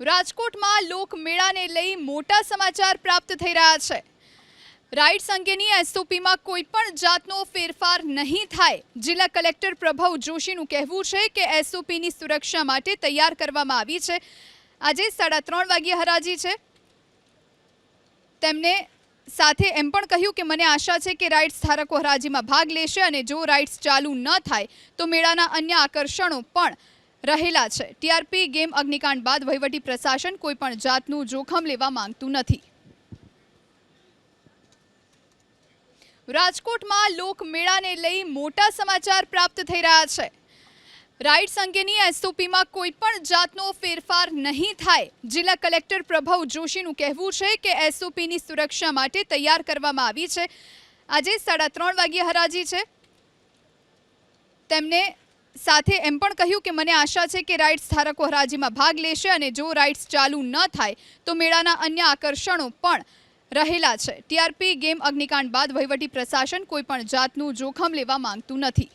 રાજકોટમાં લોકમેળાને લઈ મોટા સમાચાર પ્રાપ્ત થઈ રહ્યા છે. રાઇડ્સ અંગેની એસઓપીમાં કોઈ પણ જાતનો ફેરફાર નહીં થાય. જિલ્લા કલેક્ટર પ્રભવ જોશીનું કહેવું છે કે એસઓપીની સુરક્ષા માટે તૈયાર કરવામાં આવી છે. આજે સાડા ત્રણ વાગ્યે હરાજી છે. તેમને સાથે એમ પણ કહ્યું કે મને આશા છે કે રાઇડ્સ ધારકો હરાજીમાં ભાગ લેશે અને જો રાઇડ્સ ચાલુ ન થાય તો મેળાના અન્ય આકર્ષણો પણ રહેલા છે. ટીઆરપી ગેમ અગ્નિકાંડ બાદ વહીવટી પ્રશાસન કોઈપણ જાતનું જોખમ લેવા માંગતું નથી. રાજકોટમાં લોકમેળાને લઈ મોટા સમાચાર પ્રાપ્ત થઈ રહ્યા છે. રાઇડ્સ અંગેની એસઓપીમાં કોઈ પણ જાતનો ફેરફાર નહીં થાય. જિલ્લા કલેક્ટર પ્રભવ જોશીનું કહેવું છે કે એસઓપીની સુરક્ષા માટે તૈયાર કરવામાં આવી છે. આજે સાડા ત્રણ વાગ્યે હરાજી છે. તેમને સાથે એમ પણ કહ્યું કે મને આશા છે કે રાઇડ્સ ધારકો હરાજીમાં ભાગ લેશે અને જો રાઇડ્સ ચાલુ ન થાય, તો મેળાના અન્ય આકર્ષણો પણ રહેલા છે. ટીઆરપી ગેમ અગ્નિકાંડ બાદ વહીવટી પ્રશાસન કોઈપણ જાતનું જોખમ લેવા માંગતું નથી.